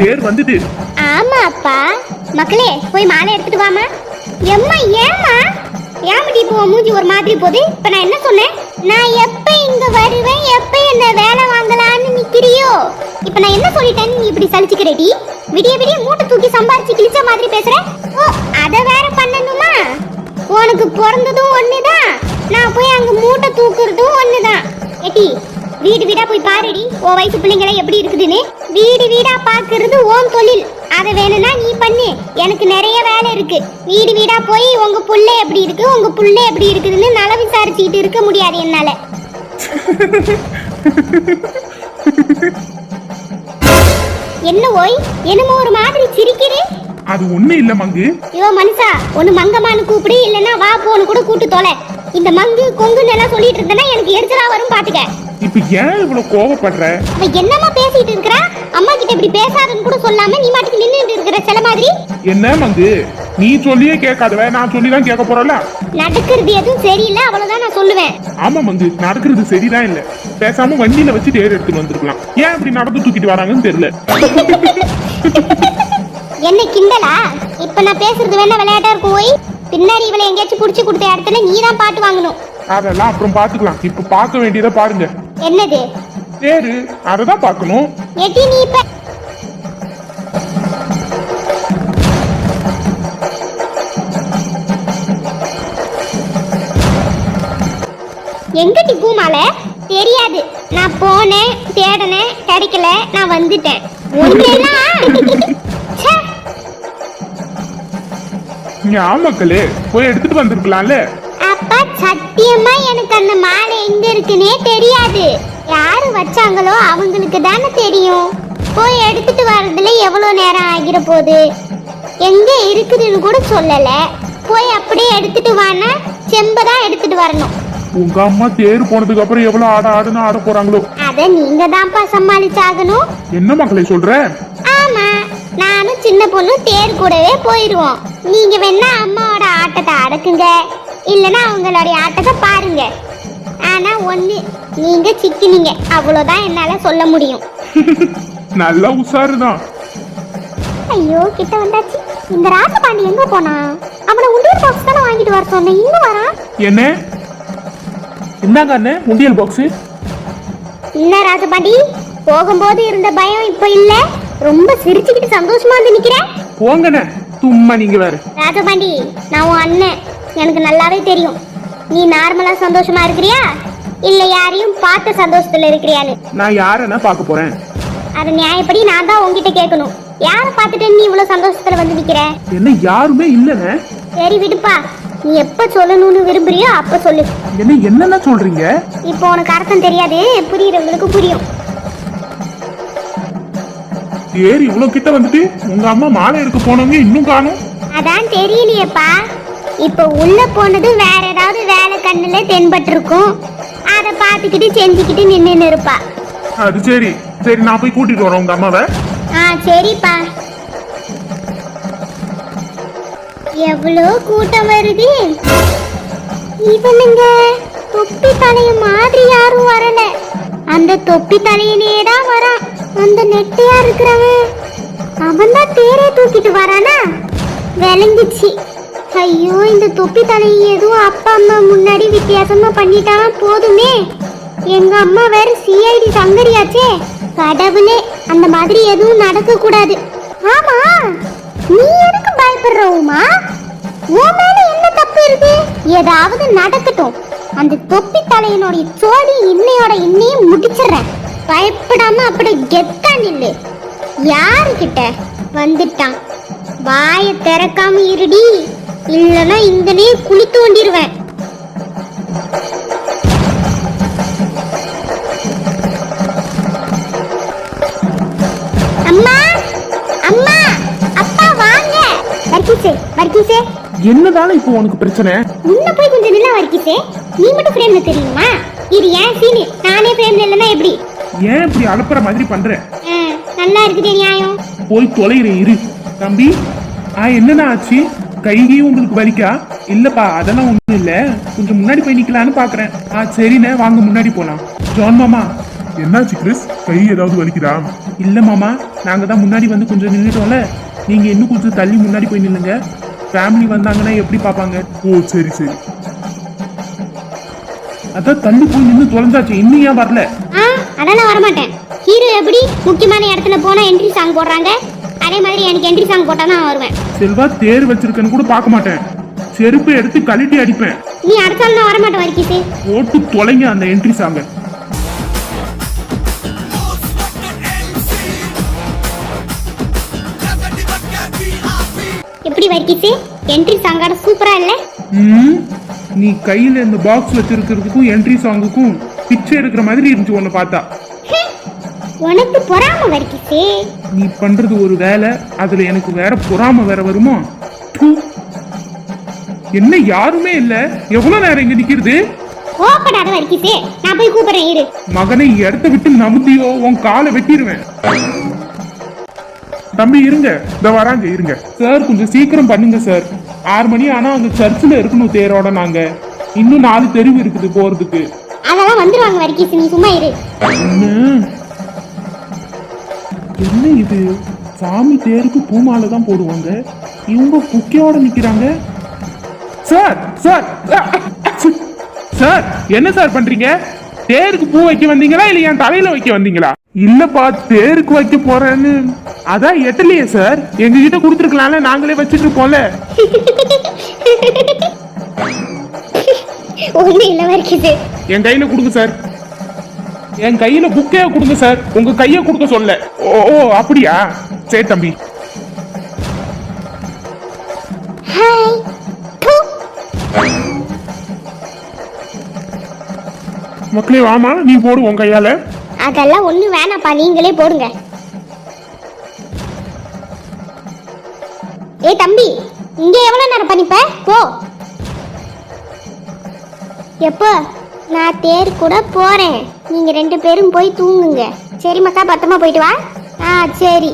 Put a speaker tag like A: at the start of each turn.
A: தேர் வந்துட்டு
B: ஆமா அப்பா மக்களே போய் மாலை எடுத்துட்டு வாமா எம்மா ஏம்மா? ஏமாடி இப்போ மூஞ்சி ஒரு மாதிரி போகுது. இப்போ நான் என்ன சொன்னேன்? நான் எப்ப இங்க வருவேன்? எப்ப என்ன வேலை வாங்கலாம்னு நிக்கிறியோ? இப்போ நான் என்ன சொல்லிட்டேன்னு நீ இப்படி சலிச்சுக்கிறடி விடிய விடிய மூட்டை தூக்கி சம்பாரிச்சு கிழிச்ச மாதிரி பேசுற? ஓ அதை வேற பண்ணணுமா? உனக்கு பிறந்ததும் ஒண்ணுதான். நான் போய் அங்க மூட்டை தூக்குறதும் ஒண்ணுதான். எட்டி வீடு வீடா போய் பாருடி. உன் வயசு பிள்ளைங்கள எப்படி இருக்குதுன்னு? வீடு வீடா பாக்குறது உன் தொழில். அதை வேணும்னா நீ பண்ணு. எனக்கு நிறைய வேலை இருக்கு. வீடு வீடா போய் உங்க புள்ள எப்படி இருக்கு உங்க புள்ள எப்படி இருக்குதுன்னு நல விசாரிச்சுக்கிட்டு இருக்க முடியாது என்னால. என்ன ஓய்? என்னமோ ஒரு மாதிரி சிரிக்கிறே
A: அது ஒண்ணு இல்ல மங்கு.
B: ஐயோ மனுஷா ஒன்னு மங்கம்மான்னு கூப்பிடு இல்லைன்னா வா போன்னு கூட கூட்டு தொலை. இந்த மங்கு கொங்குன்னு எல்லாம் சொல்லிட்டு இருந்தேன்னா எனக்கு எரிச்சலா வரும் பாத்துக்க.
A: இப்ப ஏன் இவ்வளவு கோவப்படுற?
B: அவ என்னமா பேசிட்டு இருக்கறா? அம்மா கிட்ட இப்படி பேசாதன்னு கூட சொல்லாம நீ மாட்டுக்கு நின்னுட்டு இருக்கிற சில மாதிரி?
A: என்ன மங்கு? நீ சொல்லியே கேட்காதவ நான் சொல்லி தான் கேட்க போறல
B: நடக்கிறது எதுவும் சரியில்லை அவ்வளவுதான் நான் சொல்லுவேன்.
A: ஆமா மங்கு நடக்கிறது சரிதான் இல்ல. பேசாம வண்டியில வச்சு தேர் எடுத்துட்டு வந்திருக்கலாம். ஏன் இப்படி நடந்து தூக்கிட்டு வராங்கன்னு தெரியல.
B: என்ன கிண்டலா? இப்ப நான் பேசுறது வேணா விளையாட்டா இருக்கும் போய் பின்னாடி இவளை எங்கேயாச்சும் புடிச்சு கொடுத்த இடத்துல நீ தான் பாட்டு வாங்கணும்.
A: அதெல்லாம் அப்புறம் பாத்துக்கலாம். இப்ப பார்க்க வேண்டியதை பாருங்க.
B: என்னது?
A: தேரு அததான் பார்க்கணும்.
B: எட்டி நீ இப்ப எங்கடி பூமால? தெரியாது. நான் போனேன் தேடினேன் கிடைக்கல நான் வந்துட்டேன்.
A: ஆமாக்களே போய் எடுத்துட்டு வந்திருக்கலாம்ல.
B: அப்பா சத்தியமா எனக்கு அந்த மாலை இருக்குன்னே தெரியாது. யாரு வச்சாங்களோ அவங்களுக்கு தானே தெரியும். போய் எடுத்துட்டு வர்றதுல எவ்வளவு நேரம் ஆகிற போகுது எங்க இருக்குதுன்னு கூட சொல்லல. போய் அப்படியே எடுத்துட்டு வானா செம்பதான் எடுத்துட்டு வரணும்.
A: உங்க அம்மா தேர் போனதுக்கு அப்புறம் எவ்வளவு ஆட ஆடுன்னு ஆட போறாங்களோ?
B: அத நீங்க தான்ப்பா சமாளிச்சாகணும்.
A: என்ன மக்களே சொல்ற?
B: ஆமா நானும் சின்ன பொண்ணு தேர் கூடவே போயிருவோம். நீங்க வேணா அம்மாவோட ஆட்டத்தை அடக்குங்க. இல்லனா அவங்களுடைய ஆட்டத்தை பாருங்க. ஆனா ஒண்ணு நீங்க சிக்கினீங்க. அவ்வளவுதான் என்னால சொல்ல முடியும்.
A: நல்ல உஷாருதான்.
B: ஐயோ கிட்ட வந்தாச்சு. இந்த ராசபாண்டி எங்க போனா? அவனை உண்டியல் பாக்ஸ் தானே வாங்கிட்டு வர சொன்னேன் இன்னும் வரான்
A: என்ன? இந்தாங்க அண்ணே உண்டியல் பாக்ஸ்
B: என்ன ராசபாண்டி போகும்போது இருந்த பயம் இப்ப இல்ல? ரொம்ப சிரிச்சுக்கிட்டு சந்தோஷமா வந்து நிக்கிறேன்
A: போங்கண்ணே சும்மா நீங்க வேற.
B: ராஜபாண்டி நான் உன் அண்ணன். எனக்கு நல்லாவே தெரியும். நீ நார்மலா சந்தோஷமா இருக்கிறியா? இல்ல யாரையும் பார்த்த சந்தோஷத்துல இருக்கிறியான்னு.
A: நான் யாரண்ணா பார்க்க போறேன்?
B: அது நியாயப்படி நான் தான் உன்கிட்ட கேட்கணும். யாரை பார்த்துட்டு நீ இவ்வளவு சந்தோஷத்துல வந்து நிக்கிற?
A: என்ன யாருமே இல்லைண்ணே
B: சரி விடுப்பா. நீ எப்ப சொல்லணும்னு விரும்புறியோ அப்ப சொல்லு.
A: என்ன என்னென்ன சொல்றீங்க?
B: இப்போ உனக்கு அர்த்தம் தெரியாது. புரியுறவங்களுக்கு புரியும்.
A: தேர் இவ்வளவு கிட்ட வந்துட்டு உங்க அம்மா மாலை எடுக்க போனவங்க இன்னும் காணும்?
B: அதான் தெரியலையேப்பா. இப்போ உள்ள போனது வேற ஏதாவது வேலை கண்ணுல தென்பட்டு இருக்கும் அதை பார்த்துக்கிட்டு செஞ்சுக்கிட்டு நின்று இருப்பா.
A: அது சரி. சரி நான் போய் கூட்டிட்டு வரேன் உங்க அம்மாவை.
B: ஆ சரிப்பா. எவ்வளோ கூட்டம் வருது. இவனுங்க தொப்பி தலைய மாதிரி யாரும் வரல. அந்த தொப்பி தலையனே தான் வரான். அந்த நெட்டையா இருக்கிறவன். அவன் தான் தேரே தூக்கிட்டு வரானா? விளங்கிச்சு. ஐயோ இந்த தொப்பி தலையை எதுவும் அப்பா அம்மா முன்னாடி வித்தியாசமா பண்ணிட்டானா போதுமே. எங்க அம்மா வேற சிஐடி சங்கரியாச்சே கடவுளே அந்த மாதிரி எதுவும் நடக்க கூடாது ஆமா நீ எதுக்கு பயப்படுற உமா? உன் மேல என்ன தப்பு இருக்கு? ஏதாவது நடக்கட்டும். அந்த தொப்பி தலையினுடைய சோழி இன்னையோட இன்னையும் முடிச்சிடுறேன். பயப்படாம அப்படி கெத்தா நில்லு. யாருக்கிட்ட வந்துட்டான். வாயை திறக்காம இருடி. இல்லைன்னா இந்த நீர் குளி தோண்டிடுவேன் அம்மா அம்மா அப்பா வாங்க. வர்க்கீஸே வர்க்கீஸே
A: என்னதானே இப்போ உனக்கு பிரச்சனை?
B: முன்ன போய் கொஞ்சம் நில்லா வர்க்கீஸே நீ மட்டும் ஃப்ரேம்ல தெரியுமா? இது ஏன் சீனு நானே ஃப்ரேம்ல இல்லைன்னா எப்படி?
A: ஏன் இப்படி அனுப்புற மாதிரி பண்ற?
B: நல்லா இருக்குதே நியாயம்.
A: போய் தொலைகிறேன் இரு. தம்பி ஆ என்னண்ணா ஆச்சு? கைகையும் உங்களுக்கு வலிக்கா? இல்லப்பா அதெல்லாம் ஒண்ணும் இல்ல. கொஞ்சம் முன்னாடி போய் நிக்கலான்னு பாக்குறேன். ஆ சரிண்ணே வாங்க முன்னாடி போலாம். ஜான் மாமா.
C: என்னாச்சு கிறிஸ்? கை ஏதாவது வலிக்குதா?
A: இல்ல மாமா நாங்க தான் முன்னாடி வந்து கொஞ்சம் நின்றுட்டோம்ல நீங்க இன்னும் கொஞ்சம் தள்ளி முன்னாடி போய் நில்லுங்க. ஃபேமிலி வந்தாங்கன்னா எப்படி பார்ப்பாங்க
C: ஓ சரி சரி.
A: அதான் தள்ளி போய் நின்று தொலைஞ்சாச்சு. இன்னும் ஏன் வரல?
B: அதெல்லாம் வரமாட்டேன். ஹீரோ எப்படி முக்கியமான இடத்துல போனா என்ட்ரி சாங் போடுறாங்க? அதே மாதிரி எனக்கு என்ட்ரி சாங் போட்டா தான் வருவேன்.
A: செல்வா தேர் வச்சிருக்கேன்னு கூட பார்க்க மாட்டேன். செருப்பு எடுத்து கழட்டி அடிப்பேன்.
B: நீ அடுத்தாலும் நான் வரமாட்டேன் வரிக்கிசு
A: போட்டு தொலைங்க அந்த என்ட்ரி சாங்க
B: எப்படி வரிக்கிசு என்ட்ரி சாங்கோட சூப்பரா இல்ல?
A: ம், நீ கையில இந்த பாக்ஸ் வச்சிருக்கிறதுக்கும் என்ட்ரி சாங்குக்கும் பிச்சை எடுக்கிற மாதிரி இருந்துச்சு உன்னை பார்த்தா.
B: உனக்கு பொறாம வரிக்கிசு
A: நீ பண்றது ஒரு வேலை அதுல எனக்கு வேற பொறாம வேற வருமா. என்ன யாருமே இல்ல? எவ்வளவு நேரம் இங்க நிக்கிறது?
B: கோப்படாத வரிக்கிசு நான் போய் கூப்பிடுறேன் இரு.
A: மகனை இடத்த விட்டு நமுத்தியோ உன் காலை வெட்டிடுவேன். தம்பி இருங்க. இந்த வராங்க இருங்க. சார் கொஞ்சம் சீக்கிரம் பண்ணுங்க சார் ஆறு மணி ஆனா அங்க சர்ச்சில் இருக்கணும் தேரோட நாங்க. இன்னும் நாலு தெருவு இருக்குது போறதுக்கு.
B: அதெல்லாம் வந்துருவாங்க வரிக்கிசு நீ சும்மா இரு.
A: என்ன இது? சாமி தேருக்கு பூமாலை தான் போடுவாங்க. இவங்க புக்கையோட நிக்கிறாங்க. சார் சார் சார் என்ன சார் பண்றீங்க? தேருக்கு பூ வைக்க வந்தீங்களா இல்ல என் தலையில வைக்க வந்தீங்களா? இல்லப்பா தேருக்கு வைக்க போறேன்னு. அதான் எட்டலையே சார். எங்க கிட்ட கொடுத்துருக்கலாம்ல நாங்களே வச்சுட்டு
B: வரிக்கிசு
A: என் கையில கொடுங்க சார். என் கையில புக்கே கொடுங்க சார் உங்க கைய கொடுக்க சொல்ல. ஓ அப்படியா? சரி தம்பி. மக்களே வாமா நீ போடு உன் கையால.
B: அதெல்லாம் ஒண்ணு வேணாப்பா நீங்களே போடுங்க. ஏய் தம்பி இங்க எவ்வளவு நேரம் பண்ணிப்ப? போ. எப்போ? நான் தேர் கூட போறேன். நீங்க ரெண்டு பேரும் போய் தூங்குங்க. சரி மக்கா பத்திரமா போயிட்டு வா. ஆ சரி.